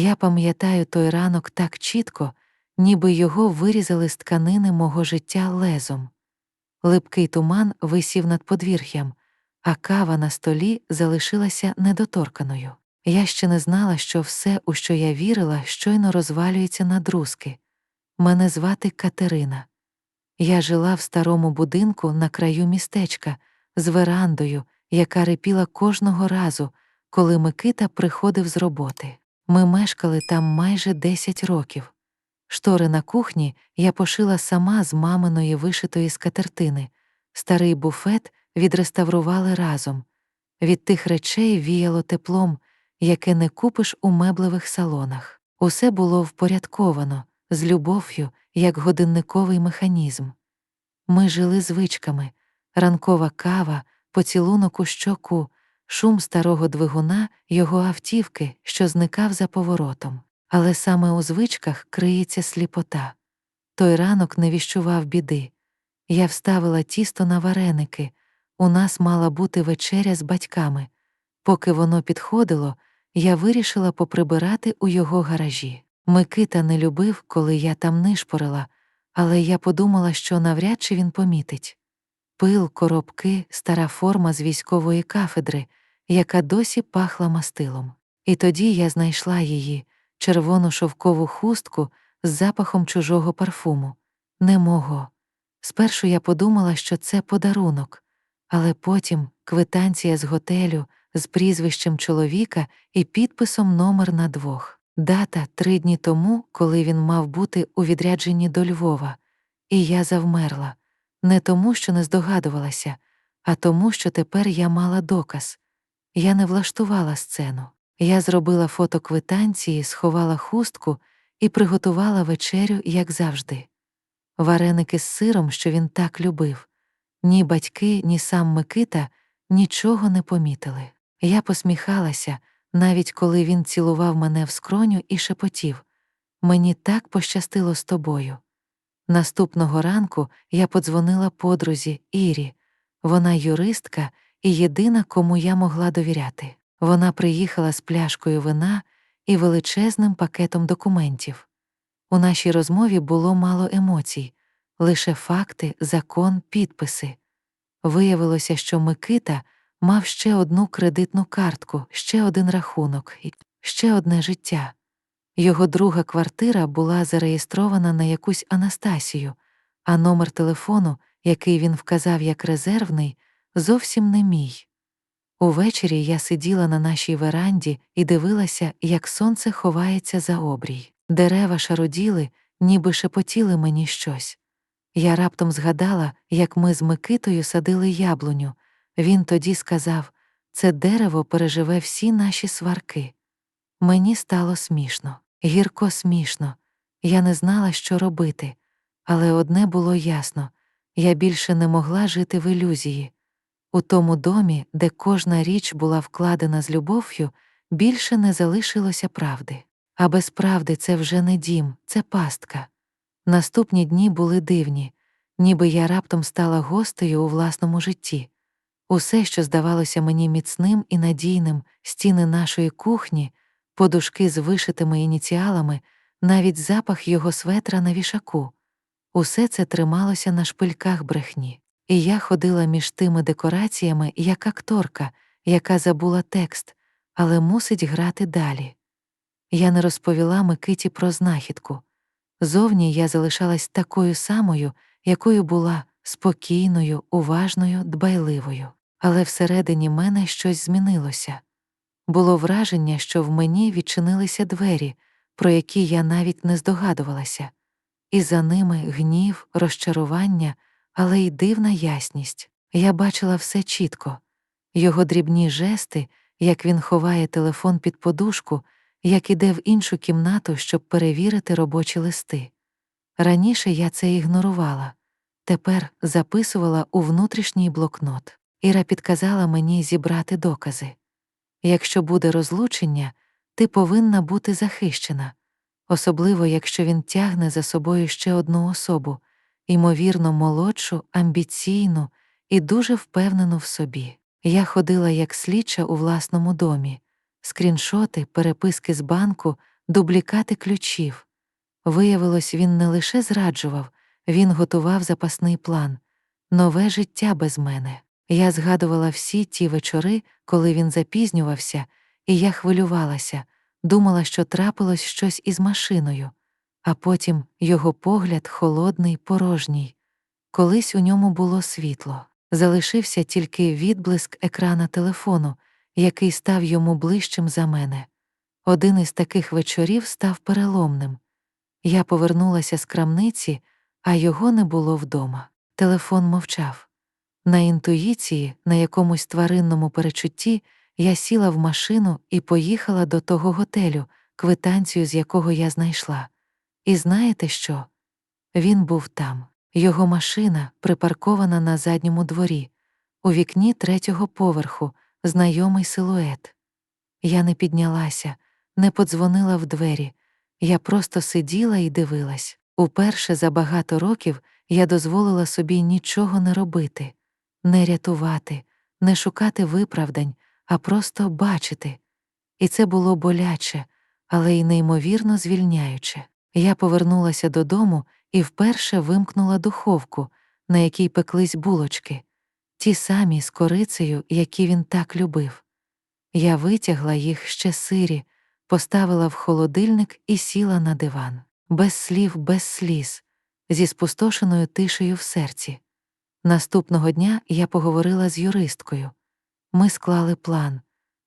Я пам'ятаю той ранок так чітко, ніби його вирізали з тканини мого життя лезом. Липкий туман висів над подвір'ям, а кава на столі залишилася недоторканою. Я ще не знала, що все, у що я вірила, щойно розвалюється на друзки. Мене звати Катерина. Я жила в старому будинку на краю містечка з верандою, яка рипіла кожного разу, коли Микита приходив з роботи. Ми мешкали там майже 10 років. Штори на кухні я пошила сама з маминої вишитої скатертини, старий буфет відреставрували разом. Від тих речей віяло теплом, яке не купиш у меблевих салонах. Усе було впорядковано, з любов'ю, як годинниковий механізм. Ми жили звичками ранкова кава, поцілунок у щоку, шум старого двигуна його автівки, що зникав за поворотом. Але саме у звичках криється сліпота. Той ранок не віщував біди. Я вставила тісто на вареники, у нас мала бути вечеря з батьками. Поки воно підходило, я вирішила поприбирати у його гаражі. Микита не любив, коли я там нишпорила, але я подумала, що навряд чи він помітить. Пил, коробки, стара форма з військової кафедри, яка досі пахла мастилом. І тоді я знайшла її, червону шовкову хустку з запахом чужого парфуму, не мого. Спершу я подумала, що це подарунок, але потім квитанція з готелю з прізвищем чоловіка і підписом номер на двох. Дата три дні тому, коли він мав бути у відрядженні до Львова, і я завмерла, не тому, що не здогадувалася, а тому, що тепер я мала доказ. Я не влаштувала сцену. Я зробила фото квитанції, сховала хустку і приготувала вечерю, як завжди. Вареники з сиром, що він так любив. Ні батьки, ні сам Микита нічого не помітили. Я посміхалася, навіть коли він цілував мене в скроню і шепотів Мені так пощастило з тобою. Наступного ранку я подзвонила подрузі Ірі, вона юристка і єдина, кому я могла довіряти. Вона приїхала з пляшкою вина і величезним пакетом документів. У нашій розмові було мало емоцій, лише факти, закон, підписи. Виявилося, що Микита мав ще одну кредитну картку, ще один рахунок і ще одне життя. Його друга квартира була зареєстрована на якусь Анастасію, а номер телефону, який він вказав як резервний, зовсім не мій. Увечері я сиділа на нашій веранді і дивилася, як сонце ховається за обрій. Дерева шароділи, ніби шепотіли мені щось. Я раптом згадала, як ми з Микитою садили яблуню. Він тоді сказав це дерево переживе всі наші сварки. Мені стало смішно, гірко смішно. Я не знала, що робити, але одне було ясно я більше не могла жити в ілюзії. У тому домі, де кожна річ була вкладена з любов'ю, більше не залишилося правди. А без правди це вже не дім, це пастка. Наступні дні були дивні, ніби я раптом стала гостею у власному житті. Усе, що здавалося мені міцним і надійним, стіни нашої кухні, подушки з вишитими ініціалами, навіть запах його светра на вішаку, усе це трималося на шпильках брехні. І я ходила між тими декораціями як акторка, яка забула текст, але мусить грати далі. Я не розповіла Микиті про знахідку. Зовні я залишалась такою самою, якою була спокійною, уважною, дбайливою. Але всередині мене щось змінилося. Було враження, що в мені відчинилися двері, про які я навіть не здогадувалася, і за ними гнів, розчарування але й дивна ясність. Я бачила все чітко його дрібні жести, як він ховає телефон під подушку, як іде в іншу кімнату, щоб перевірити робочі листи. Раніше я це ігнорувала, тепер записувала у внутрішній блокнот. Іра підказала мені зібрати докази. Якщо буде розлучення, ти повинна бути захищена, особливо якщо він тягне за собою ще одну особу, ймовірно, молодшу, амбіційну і дуже впевнену в собі. Я ходила як слідча у власному домі, скріншоти, переписки з банку, дублікати ключів. Виявилось, він не лише зраджував, він готував запасний план, нове життя без мене. Я згадувала всі ті вечори, коли він запізнювався, і я хвилювалася, думала, що трапилось щось із машиною, а потім його погляд холодний, порожній. Колись у ньому було світло, залишився тільки відблиск екрана телефону, який став йому ближчим за мене. Один із таких вечорів став переломним. Я повернулася з крамниці, а його не було вдома. Телефон мовчав. На інтуїції, на якомусь тваринному перечутті, я сіла в машину і поїхала до того готелю, квитанцію з якого я знайшла. І знаєте що? Він був там. Його машина припаркована на задньому дворі, у вікні третього поверху, знайомий силует. Я не піднялася, не подзвонила в двері. Я просто сиділа і дивилась. Уперше за багато років я дозволила собі нічого не робити, не рятувати, не шукати виправдань, а просто бачити. І це було боляче, але й неймовірно звільняюче. Я повернулася додому і вперше вимкнула духовку, на якій пеклись булочки, ті самі з корицею, які він так любив. Я витягла їх ще сирі, поставила в холодильник і сіла на диван, без слів, без сліз, зі спустошеною тишею в серці. Наступного дня я поговорила з юристкою. Ми склали план,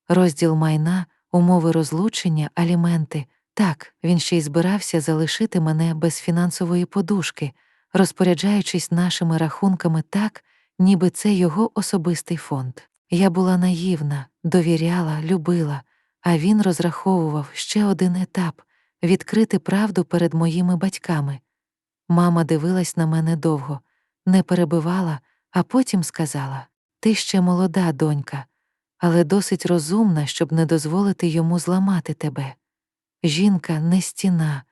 розділ майна, умови розлучення, аліменти. Так, він ще й збирався залишити мене без фінансової подушки, розпоряджаючись нашими рахунками так, ніби це його особистий фонд. Я була наївна, довіряла, любила, а він розраховував ще один етап відкрити правду перед моїми батьками. Мама дивилась на мене довго, не перебивала, а потім сказала: Ти ще молода, донька, але досить розумна, щоб не дозволити йому зламати тебе. Жінка не стіна,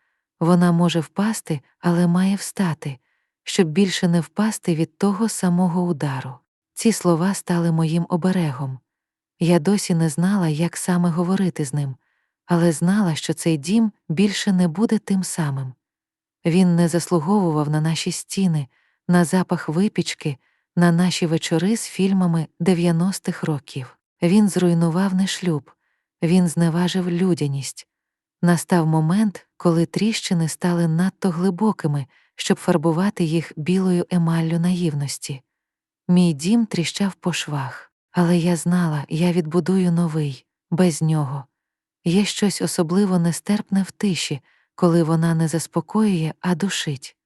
вона може впасти, але має встати, щоб більше не впасти від того самого удару. Ці слова стали моїм оберегом. Я досі не знала, як саме говорити з ним, але знала, що цей дім більше не буде тим самим. Він не заслуговував на наші стіни, на запах випічки, на наші вечори з фільмами 90-х років. Він зруйнував не шлюб, він зневажив людяність. Настав момент, коли тріщини стали надто глибокими, щоб фарбувати їх білою емаллю наївності. Мій дім тріщав по швах, але я знала, я відбудую новий, без нього. Є щось особливо нестерпне в тиші, коли вона не заспокоює, а душить.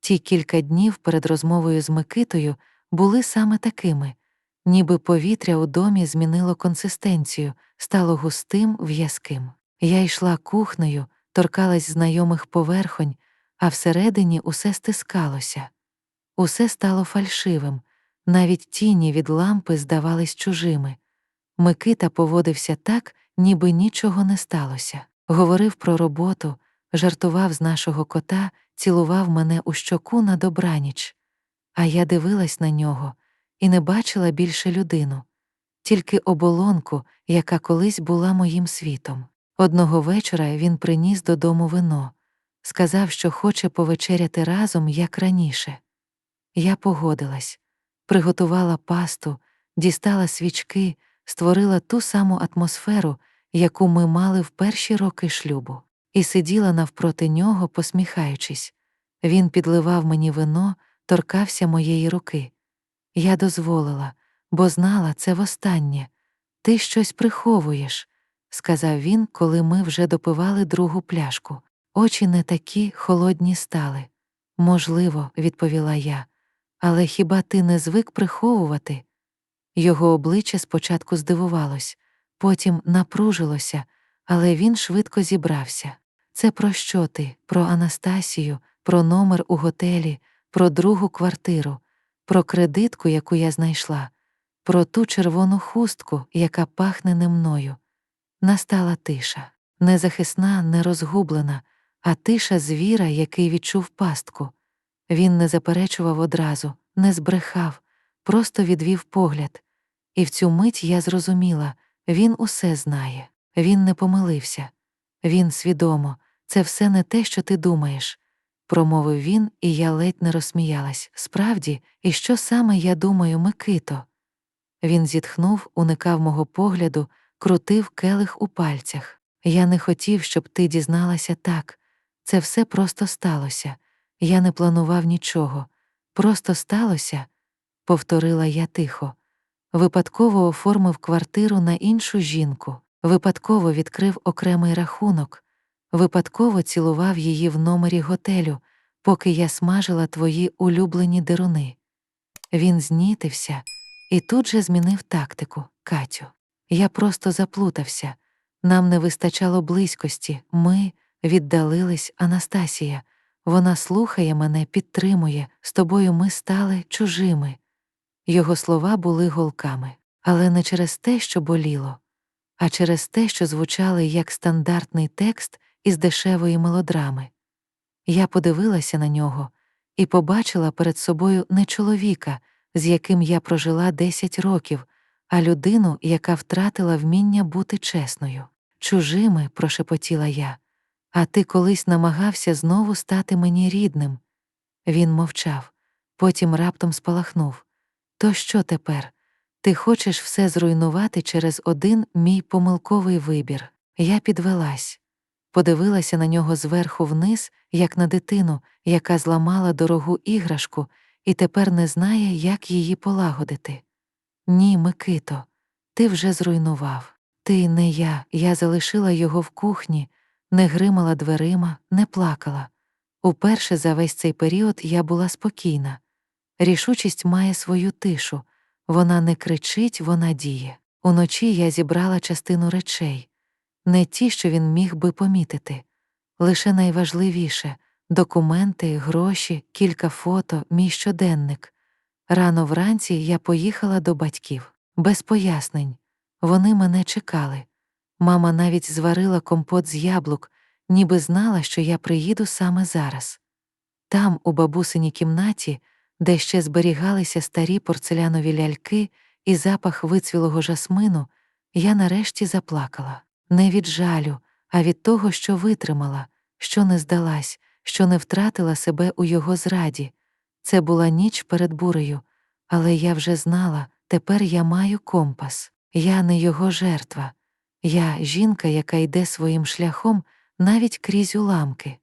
Ті кілька днів перед розмовою з Микитою були саме такими, ніби повітря у домі змінило консистенцію, стало густим, в'язким. Я йшла кухнею, торкалась знайомих поверхонь, а всередині усе стискалося. Усе стало фальшивим, навіть тіні від лампи здавались чужими. Микита поводився так, ніби нічого не сталося. Говорив про роботу, жартував з нашого кота, цілував мене у щоку на добраніч. А я дивилась на нього і не бачила більше людину, тільки оболонку, яка колись була моїм світом. Одного вечора він приніс додому вино, сказав, що хоче повечеряти разом, як раніше. Я погодилась, приготувала пасту, дістала свічки, створила ту саму атмосферу, яку ми мали в перші роки шлюбу, і сиділа навпроти нього, посміхаючись. Він підливав мені вино, торкався моєї руки. Я дозволила, бо знала це востаннє. Ти щось приховуєш сказав він, коли ми вже допивали другу пляшку. Очі не такі холодні стали. Можливо, відповіла я, але хіба ти не звик приховувати? Його обличчя спочатку здивувалось, потім напружилося, але він швидко зібрався. Це про що ти? Про Анастасію, про номер у готелі, про другу квартиру, про кредитку, яку я знайшла, про ту червону хустку, яка пахне не мною. Настала тиша, не захисна, не розгублена, а тиша звіра, який відчув пастку. Він не заперечував одразу, не збрехав, просто відвів погляд. І в цю мить я зрозуміла він усе знає, він не помилився. Він свідомо, це все не те, що ти думаєш, промовив він, і я ледь не розсміялась. Справді, і що саме я думаю, Микито? Він зітхнув, уникав мого погляду, крутив келих у пальцях. Я не хотів, щоб ти дізналася так. Це все просто сталося. Я не планував нічого. Просто сталося, повторила я тихо. Випадково оформив квартиру на іншу жінку, випадково відкрив окремий рахунок, випадково цілував її в номері готелю, поки я смажила твої улюблені деруни. Він знітився і тут же змінив тактику, Катю. Я просто заплутався. Нам не вистачало близькості, ми віддалились, Анастасія. Вона слухає мене, підтримує, з тобою ми стали чужими. Його слова були голками, але не через те, що боліло, а через те, що звучали як стандартний текст із дешевої мелодрами. Я подивилася на нього і побачила перед собою не чоловіка, з яким я прожила 10 років, а людину, яка втратила вміння бути чесною. Чужими, прошепотіла я, а ти колись намагався знову стати мені рідним. Він мовчав, потім раптом спалахнув. То що тепер? Ти хочеш все зруйнувати через один мій помилковий вибір. Я підвелась, подивилася на нього зверху вниз, як на дитину, яка зламала дорогу іграшку і тепер не знає, як її полагодити. Ні, Микито, ти вже зруйнував. Ти не я, я залишила його в кухні, не гримала дверима, не плакала. Уперше за весь цей період я була спокійна. Рішучість має свою тишу, вона не кричить, вона діє. Уночі я зібрала частину речей, не ті, що він міг би помітити, лише найважливіше документи, гроші, кілька фото, мій щоденник. Рано вранці я поїхала до батьків, без пояснень. Вони мене чекали. Мама навіть зварила компот з яблук, ніби знала, що я приїду саме зараз. Там, у бабусиній кімнаті, де ще зберігалися старі порцелянові ляльки і запах вицвілого жасмину, я нарешті заплакала не від жалю, а від того, що витримала, що не здалась, що не втратила себе у його зраді. Це була ніч перед бурею, але я вже знала, тепер я маю компас. Я не його жертва, я жінка, яка йде своїм шляхом навіть крізь уламки.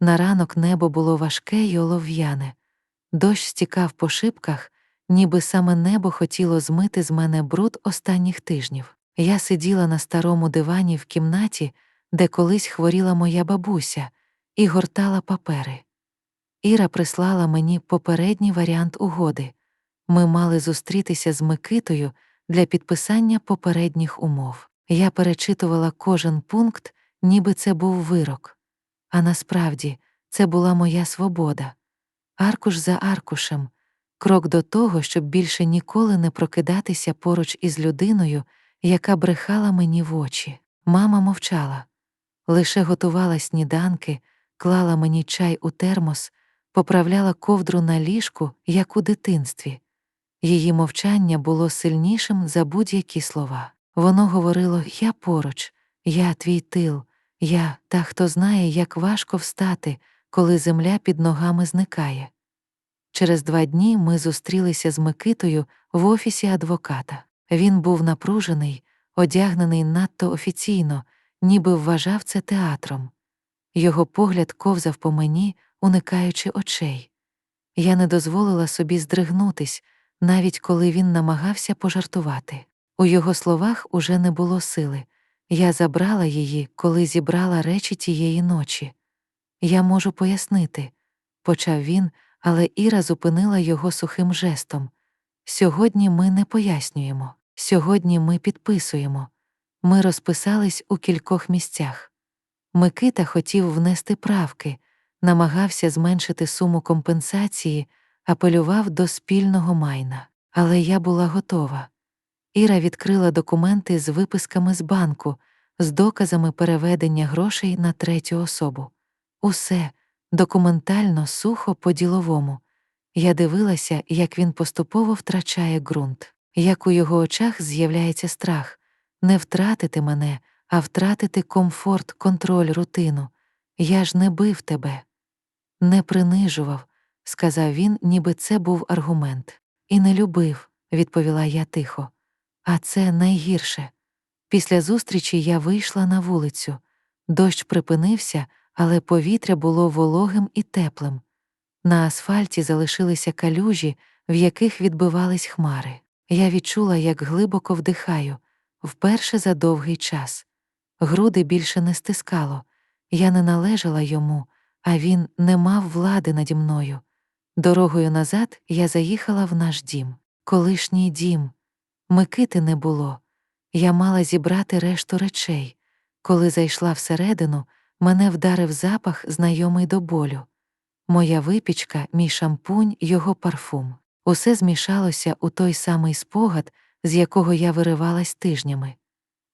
На ранок небо було важке й олов'яне, дощ стікав по шибках, ніби саме небо хотіло змити з мене бруд останніх тижнів. Я сиділа на старому дивані в кімнаті, де колись хворіла моя бабуся, і гортала папери. Іра прислала мені попередній варіант угоди. Ми мали зустрітися з Микитою для підписання попередніх умов. Я перечитувала кожен пункт, ніби це був вирок. А насправді це була моя свобода. Аркуш за аркушем, крок до того, щоб більше ніколи не прокидатися поруч із людиною, яка брехала мені в очі. Мама мовчала, лише готувала сніданки, клала мені чай у термос, поправляла ковдру на ліжку, як у дитинстві. Її мовчання було сильнішим за будь-які слова. Воно говорило Я поруч, я твій тил, я та, хто знає, як важко встати, коли земля під ногами зникає. Через два дні ми зустрілися з Микитою в офісі адвоката. Він був напружений, одягнений надто офіційно, ніби вважав це театром. Його погляд ковзав по мені, уникаючи очей. Я не дозволила собі здригнутись, навіть коли він намагався пожартувати. У його словах уже не було сили. Я забрала її, коли зібрала речі тієї ночі. Я можу пояснити, почав він, але Іра зупинила його сухим жестом. Сьогодні ми не пояснюємо, сьогодні ми підписуємо. Ми розписались у кількох місцях. Микита хотів внести правки, намагався зменшити суму компенсації, апелював до спільного майна. Але я була готова. Іра відкрила документи з виписками з банку, з доказами переведення грошей на третю особу. Усе документально, сухо по-діловому. Я дивилася, як він поступово втрачає ґрунт, як у його очах з'являється страх не втратити мене, а втратити комфорт, контроль, рутину. Я ж не бив тебе, не принижував, сказав він, ніби це був аргумент. І не любив, відповіла я тихо. А це найгірше. Після зустрічі я вийшла на вулицю. Дощ припинився, але повітря було вологим і теплим. На асфальті залишилися калюжі, в яких відбивались хмари. Я відчула, як глибоко вдихаю, вперше за довгий час. Груди більше не стискало, я не належала йому, а він не мав влади наді мною. Дорогою назад я заїхала в наш дім, колишній дім. Микити не було. Я мала зібрати решту речей. Коли зайшла всередину, мене вдарив запах, знайомий до болю. Моя випічка, мій шампунь, його парфум. Усе змішалося у той самий спогад, з якого я виривалась тижнями.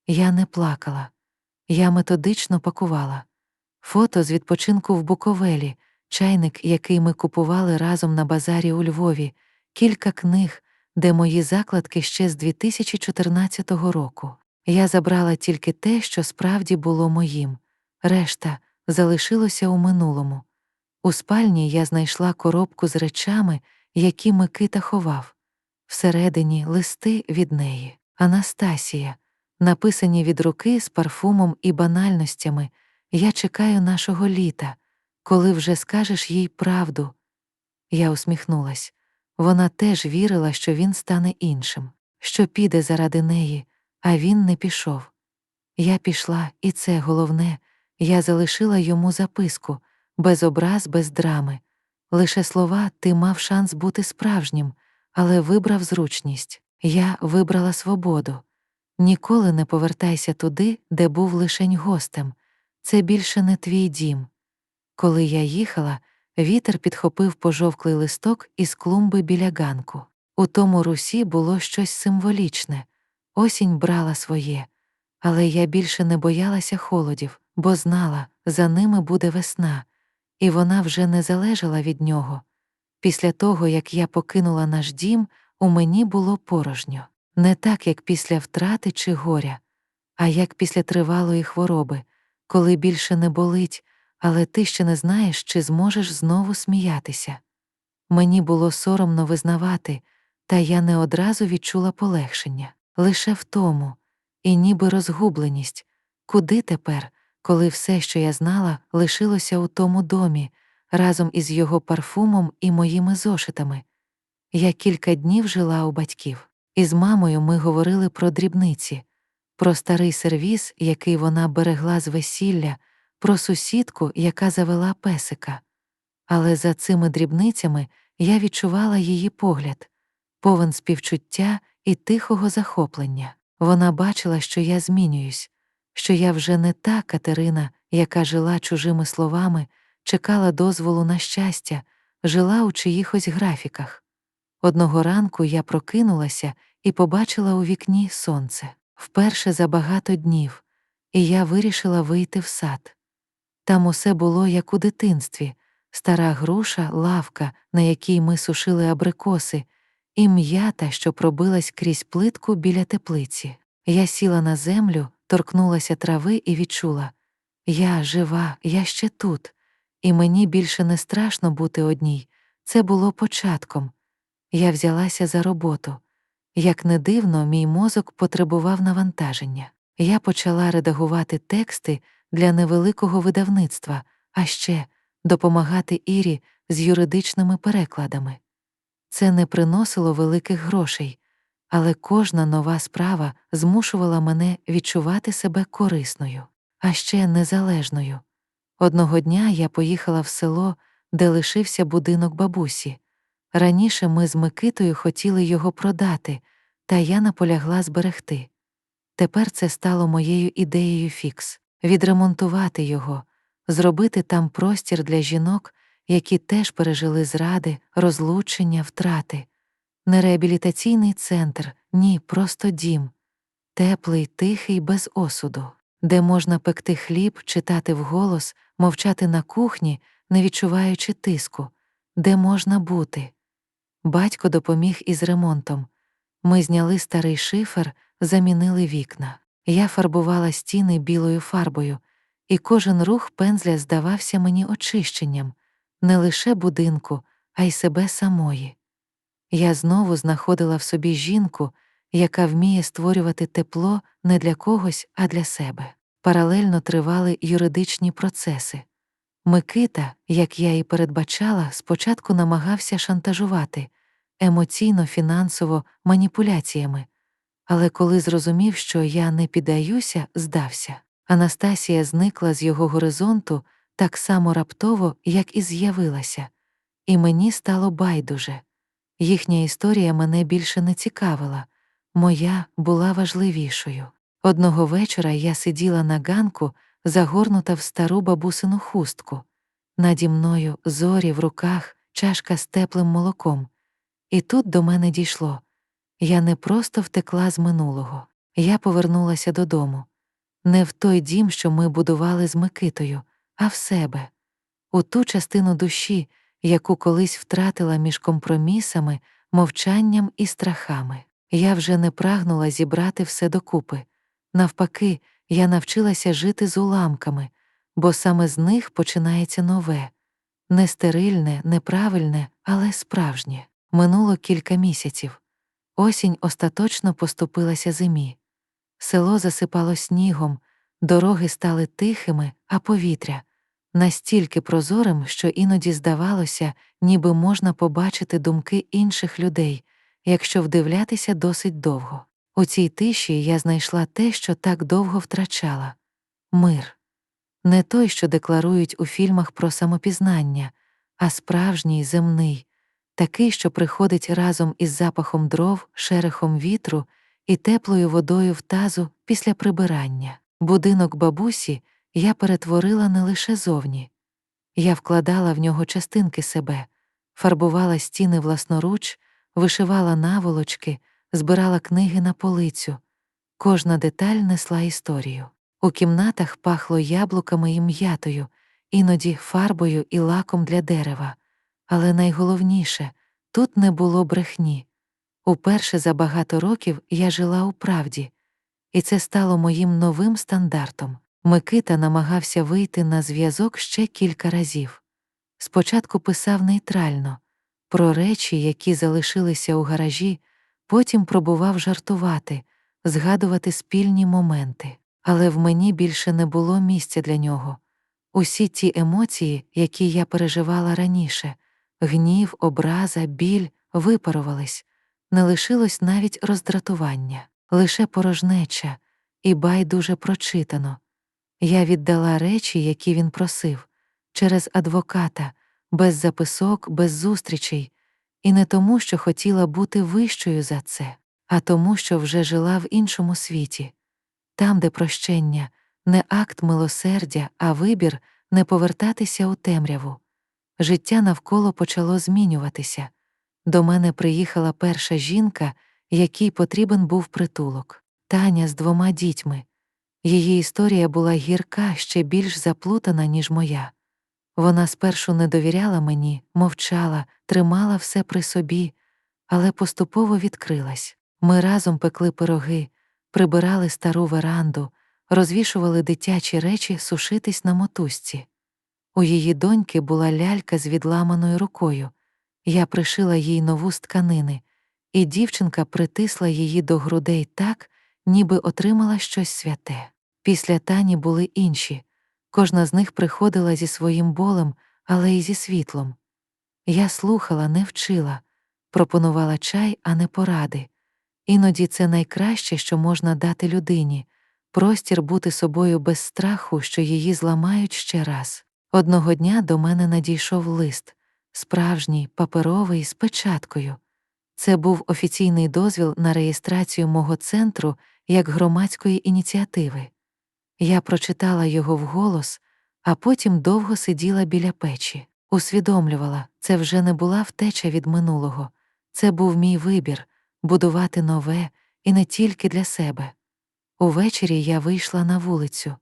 Я не плакала, я методично пакувала. Фото з відпочинку в Буковелі, чайник, який ми купували разом на базарі у Львові, кілька книг, де мої закладки ще з 2014 року. Я забрала тільки те, що справді було моїм, решта залишилося у минулому. У спальні я знайшла коробку з речами, які Микита ховав. Всередині листи від неї, Анастасія, написані від руки з парфумом і банальностями. Я чекаю нашого літа, коли вже скажеш їй правду. Я усміхнулась. Вона теж вірила, що він стане іншим, що піде заради неї, а він не пішов. Я пішла, і це головне, я залишила йому записку, без образ, без драми. Лише слова ти мав шанс бути справжнім, але вибрав зручність. Я вибрала свободу. Ніколи не повертайся туди, де був лишень гостем. Це більше не твій дім. Коли я їхала, вітер підхопив пожовклий листок із клумби біля ганку. У тому русі було щось символічне. Осінь брала своє, але я більше не боялася холодів, бо знала, за ними буде весна, і вона вже не залежала від нього. Після того, як я покинула наш дім, у мені було порожньо, не так, як після втрати чи горя, а як після тривалої хвороби, коли більше не болить, але ти ще не знаєш, чи зможеш знову сміятися. Мені було соромно визнавати, та я не одразу відчула полегшення, лише в тому, і ніби розгубленість, куди тепер, коли все, що я знала, лишилося у тому домі, разом із його парфумом і моїми зошитами. Я кілька днів жила у батьків, і з мамою ми говорили про дрібниці, про старий сервіз, який вона берегла з весілля, про сусідку, яка завела песика. Але за цими дрібницями я відчувала її погляд, повен співчуття і тихого захоплення. Вона бачила, що я змінююсь, що я вже не та Катерина, яка жила чужими словами, чекала дозволу на щастя, жила у чиїхось графіках. Одного ранку я прокинулася і побачила у вікні сонце вперше за багато днів, і я вирішила вийти в сад. Там усе було як у дитинстві стара груша, лавка, на якій ми сушили абрикоси, і м'ята, що пробилась крізь плитку біля теплиці. Я сіла на землю, торкнулася трави і відчула я жива, я ще тут, і мені більше не страшно бути одній. Це було початком. Я взялася за роботу. Як не дивно, мій мозок потребував навантаження. Я почала редагувати тексти для невеликого видавництва, а ще допомагати Ірі з юридичними перекладами. Це не приносило великих грошей, але кожна нова справа змушувала мене відчувати себе корисною, а ще незалежною. Одного дня я поїхала в село, де лишився будинок бабусі. Раніше ми з Микитою хотіли його продати, та я наполягла зберегти. Тепер це стало моєю ідеєю фікс відремонтувати його, зробити там простір для жінок, які теж пережили зради, розлучення, втрати, не реабілітаційний центр, ні, просто дім, теплий, тихий, без осуду, де можна пекти хліб, читати вголос, мовчати на кухні, не відчуваючи тиску, де можна бути. Батько допоміг із ремонтом. Ми зняли старий шифер, замінили вікна. Я фарбувала стіни білою фарбою, і кожен рух пензля здавався мені очищенням не лише будинку, а й себе самої. Я знову знаходила в собі жінку, яка вміє створювати тепло не для когось, а для себе. Паралельно тривали юридичні процеси. Микита, як я і передбачала, спочатку намагався шантажувати емоційно, фінансово, маніпуляціями, але коли зрозумів, що я не піддаюся, здався. Анастасія зникла з його горизонту так само раптово, як і з'явилася, і мені стало байдуже. Їхня історія мене більше не цікавила, моя була важливішою. Одного вечора я сиділа на ганку, загорнута в стару бабусину хустку. Наді мною зорі в руках, чашка з теплим молоком. І тут до мене дійшло. Я не просто втекла з минулого, я повернулася додому. Не в той дім, що ми будували з Микитою, а в себе, у ту частину душі, яку колись втратила між компромісами, мовчанням і страхами. Я вже не прагнула зібрати все докупи. Навпаки, я навчилася жити з уламками, бо саме з них починається нове, не стерильне, неправильне, але справжнє. Минуло кілька місяців. Осінь остаточно поступилася зимі. Село засипало снігом, дороги стали тихими, а повітря настільки прозорим, що іноді здавалося, ніби можна побачити думки інших людей, якщо вдивлятися досить довго. У цій тиші я знайшла те, що так довго втрачала мир. Не той, що декларують у фільмах про самопізнання, а справжній земний, такий, що приходить разом із запахом дров, шерехом вітру і теплою водою в тазу після прибирання. Будинок бабусі я перетворила не лише зовні. Я вкладала в нього частинки себе, фарбувала стіни власноруч, вишивала наволочки, збирала книги на полицю. Кожна деталь несла історію. У кімнатах пахло яблуками і м'ятою, іноді фарбою і лаком для дерева. Але найголовніше тут не було брехні. Уперше за багато років я жила у правді, і це стало моїм новим стандартом. Микита намагався вийти на зв'язок ще кілька разів. Спочатку писав нейтрально, про речі, які залишилися у гаражі, потім пробував жартувати, згадувати спільні моменти, але в мені більше не було місця для нього. Усі ті емоції, які я переживала раніше гнів, образа, біль випарувались, не лишилось навіть роздратування, лише порожнеча, і байдуже прочитано. Я віддала речі, які він просив, через адвоката, без записок, без зустрічей, і не тому, що хотіла бути вищою за це, а тому, що вже жила в іншому світі, там, де прощення не акт милосердя, а вибір не повертатися у темряву. Життя навколо почало змінюватися. До мене приїхала перша жінка, якій потрібен був притулок, Таня з двома дітьми. Її історія була гірка, ще більш заплутана, ніж моя. Вона спершу не довіряла мені, мовчала, тримала все при собі, але поступово відкрилась. Ми разом пекли пироги, прибирали стару веранду, розвішували дитячі речі сушитись на мотузці. У її доньки була лялька з відламаною рукою. Я пришила їй нову з тканини, і дівчинка притисла її до грудей так, ніби отримала щось святе. Після тані були інші, кожна з них приходила зі своїм болем, але й зі світлом. Я слухала, не вчила, пропонувала чай, а не поради. Іноді це найкраще, що можна дати людині простір бути собою без страху, що її зламають ще раз. Одного дня до мене надійшов лист, справжній, паперовий, з печаткою. Це був офіційний дозвіл на реєстрацію мого центру як громадської ініціативи. Я прочитала його вголос, а потім довго сиділа біля печі, усвідомлювала, це вже не була втеча від минулого, це був мій вибір будувати нове і не тільки для себе. Увечері я вийшла на вулицю,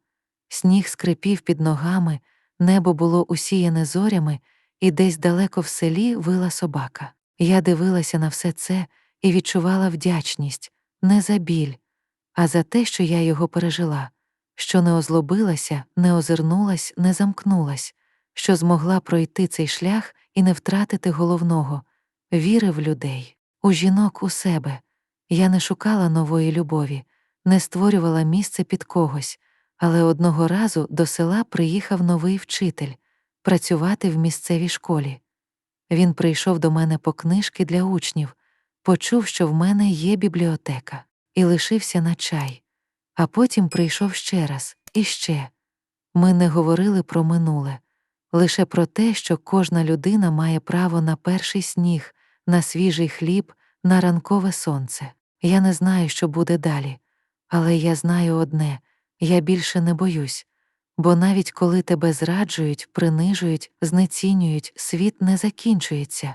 сніг скрипів під ногами, небо було усіяне зорями, і десь далеко в селі вила собака. Я дивилася на все це і відчувала вдячність не за біль, а за те, що я його пережила, що не озлобилася, не озирнулась, не замкнулась, що змогла пройти цей шлях і не втратити головного віри в людей, у жінок у себе. Я не шукала нової любові, не створювала місце під когось, але одного разу до села приїхав новий вчитель працювати в місцевій школі. Він прийшов до мене по книжки для учнів, почув, що в мене є бібліотека, і лишився на чай. А потім прийшов ще раз і ще. Ми не говорили про минуле, лише про те, що кожна людина має право на перший сніг, на свіжий хліб, на ранкове сонце. Я не знаю, що буде далі, але я знаю одне я більше не боюсь, бо навіть коли тебе зраджують, принижують, знецінюють, світ не закінчується.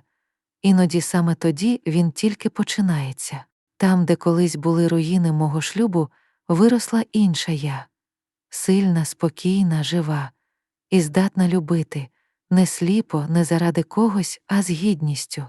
Іноді саме тоді він тільки починається. Там, де колись були руїни мого шлюбу, виросла інша я сильна, спокійна, жива, і здатна любити не сліпо, не заради когось, а з гідністю.